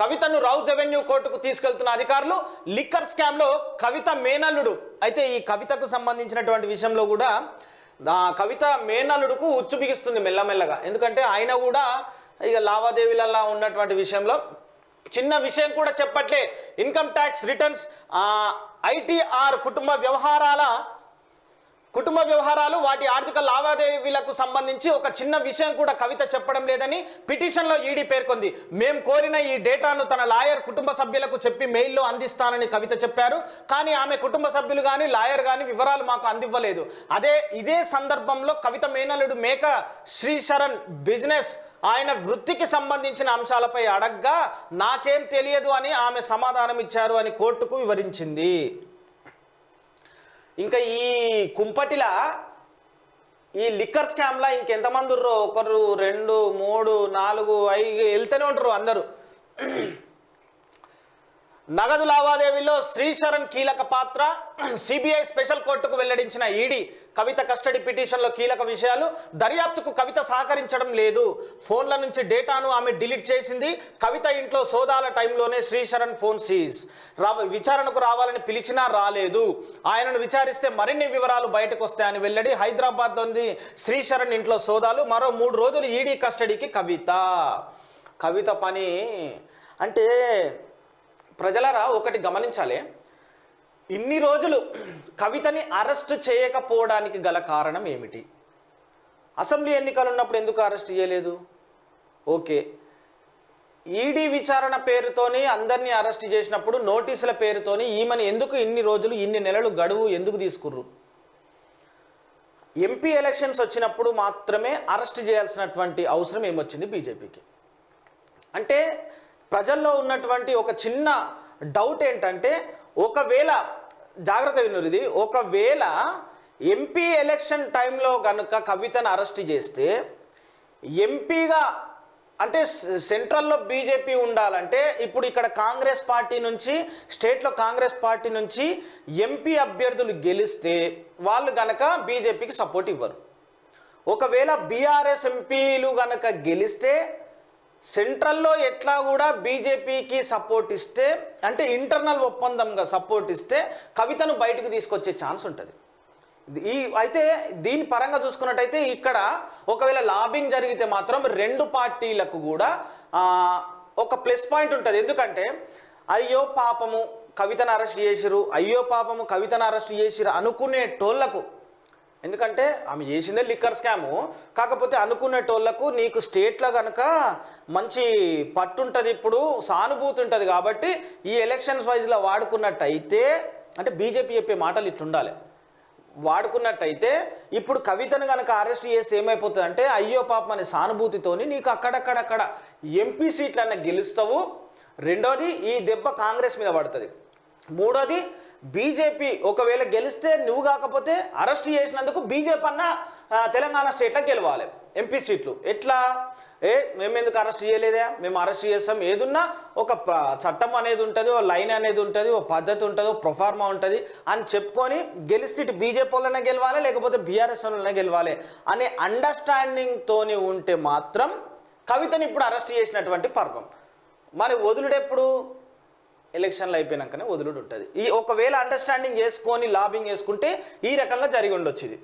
కవితను రౌజ్ రెవెన్యూ కోర్టుకు తీసుకెళ్తున్న అధికారులు లిక్కర్ స్కామ్లో కవిత మేనల్లుడు. అయితే ఈ కవితకు సంబంధించినటువంటి విషయంలో కూడా కవిత మేనల్లుడుకు ఉచ్చు బిగిస్తుంది మెల్లమెల్లగా. ఎందుకంటే ఆయన కూడా ఇక లావాదేవీలలో ఉన్నటువంటి విషయంలో చిన్న విషయం కూడా చెప్పట్లే. ఇన్కమ్ ట్యాక్స్ రిటర్న్స్ ఐటీఆర్ కుటుంబ వ్యవహారాల కుటుంబ వ్యవహారాలు వాటి ఆర్థిక లావాదేవీలకు సంబంధించి ఒక చిన్న విషయం కూడా కవిత చెప్పడం లేదని పిటిషన్లో ఈడీ పేర్కొంది. మేం కోరిన ఈ డేటాను తన లాయర్ కుటుంబ సభ్యులకు చెప్పి మెయిల్లో అందిస్తానని కవిత చెప్పారు. కానీ ఆమె కుటుంబ సభ్యులు కానీ లాయర్ కానీ వివరాలు మాకు అందివ్వలేదు. అదే ఇదే సందర్భంలో కవిత మేనలుడు మేక శ్రీశరణ్ బిజినెస్ ఆయన వృత్తికి సంబంధించిన అంశాలపై అడగ్గా నాకేం తెలియదు అని ఆమె సమాధానం ఇచ్చారు అని కోర్టుకు వివరించింది. ఇంకా ఈ కుంపటిలా ఈ లిక్కర్ స్కామ్లా ఇంకెంతమంది ఉర్రో ఒకరు రెండు మూడు నాలుగు ఐదు వెళ్తూనే ఉంటారు అందరూ. నగదు లావాదేవీలో శ్రీశరణ్ కీలక పాత్ర. సిబిఐ స్పెషల్ కోర్టుకు వెల్లడించిన ఈడీ కవిత కస్టడీ పిటిషన్లో కీలక విషయాలు. దర్యాప్తుకు కవిత సహకరించడం లేదు. ఫోన్ల నుంచి డేటాను ఆమె డిలీట్ చేసింది. కవిత ఇంట్లో సోదాల టైంలోనే శ్రీశరణ్ ఫోన్ సీజ్. రా విచారణకు రావాలని పిలిచినా రాలేదు. ఆయనను విచారిస్తే మరిన్ని వివరాలు బయటకు వస్తాయని వెల్లడి హైదరాబాద్లోని శ్రీశరణ్ ఇంట్లో సోదాలు. మరో మూడు రోజులు ఈడీ కస్టడీకి కవిత. కవిత పని అంటే ప్రజలరా ఒకటి గమనించాలి. ఇన్ని రోజులు కవితని అరెస్ట్ చేయకపోవడానికి గల కారణం ఏమిటి? అసెంబ్లీ ఎన్నికలు ఉన్నప్పుడు ఎందుకు అరెస్ట్ చేయలేదు? ఓకే. ఈడీ విచారణ పేరుతోని అందరినీ అరెస్ట్ చేసినప్పుడు నోటీసుల పేరుతోని ఈమెను ఎందుకు ఇన్ని రోజులు ఇన్ని నెలలు గడువు ఎందుకు తీసుకుర్రు? ఎంపీ ఎలక్షన్స్ వచ్చినప్పుడు మాత్రమే అరెస్ట్ చేయాల్సినటువంటి అవసరం ఏమొచ్చింది బీజేపీకి? అంటే ప్రజల్లో ఉన్నటువంటి ఒక చిన్న డౌట్ ఏంటంటే ఒకవేళ జాగ్రత్త విన్నారు ఇది ఒకవేళ ఎంపీ ఎలక్షన్ టైంలో కనుక కవితను అరెస్ట్ చేస్తే ఎంపీగా అంటే సెంట్రల్లో బీజేపీ ఉండాలంటే ఇప్పుడు ఇక్కడ కాంగ్రెస్ పార్టీ నుంచి స్టేట్లో కాంగ్రెస్ పార్టీ నుంచి ఎంపీ అభ్యర్థులు గెలిస్తే వాళ్ళు గనక బీజేపీకి సపోర్ట్ ఇవ్వరు. ఒకవేళ బీఆర్ఎస్ ఎంపీలు గనక గెలిస్తే సెంట్రల్లో ఎట్లా కూడా బీజేపీకి సపోర్ట్ ఇస్తే అంటే ఇంటర్నల్ ఒప్పందంగా సపోర్ట్ ఇస్తే కవితను బయటకు తీసుకొచ్చే ఛాన్స్ ఉంటుంది. ఈ అయితే దీని పరంగా చూసుకున్నట్టయితే ఇక్కడ ఒకవేళ లాబింగ్ జరిగితే మాత్రం రెండు పార్టీలకు కూడా ఒక ప్లస్ పాయింట్ ఉంటుంది. ఎందుకంటే అయ్యో పాపము కవితను అరెస్ట్ చేసిరు అయ్యో పాపము కవితను అరెస్ట్ చేసిరు అనుకునే టోళ్ళకు ఎందుకంటే ఆమె చేసిందే లిక్కర్ స్కాము. కాకపోతే అనుకునేటోళ్ళకు నీకు స్టేట్లో కనుక మంచి పట్టుంటుంది ఇప్పుడు సానుభూతి ఉంటుంది కాబట్టి ఈ ఎలక్షన్స్ వైజ్లో వాడుకున్నట్టయితే అంటే బీజేపీ చెప్పే మాటలు ఇట్లుండాలి. వాడుకున్నట్టయితే ఇప్పుడు కవితను కనుక అరెస్ట్ చేసి ఏమైపోతుంది అంటే అయ్యో పాపం అనే సానుభూతితోని నీకు అక్కడక్కడక్కడ ఎంపీ సీట్లన్న గెలుస్తావు. రెండోది ఈ దెబ్బ కాంగ్రెస్ మీద పడుతుంది. మూడోది బీజేపీ ఒకవేళ గెలిస్తే నువ్వు కాకపోతే అరెస్ట్ చేసినందుకు బీజేపీ అన్న తెలంగాణ స్టేట్లో గెలవాలి. ఎంపీ సీట్లు. ఎట్లా? ఏ మేము ఎందుకు అరెస్ట్ చేయలేదా? మేము అరెస్ట్ చేస్తాం. ఏదున్నా ఒక చట్టం అనేది ఉంటుంది ఓ లైన్ అనేది ఉంటుంది ఓ పద్ధతి ఉంటుంది ఓ ప్రొఫార్మా ఉంటుంది అని చెప్పుకొని గెలిస్తే బీజేపీ వాళ్ళనే గెలవాలి లేకపోతే బీఆర్ఎస్ వాళ్ళనే గెలవాలి అనే అండర్స్టాండింగ్తోని ఉంటే మాత్రం కవితని ఇప్పుడు అరెస్ట్ చేసినటువంటి పర్వం. మరి వదులుడెప్పుడు ఎలక్షన్లు అయిపోయినాకనే వదులుడు ఉంటుంది. ఈ ఒకవేళ అండర్స్టాండింగ్ చేసుకొని లాబింగ్ చేసుకుంటే ఈ రకంగా జరిగి ఉండొచ్చు ఇది.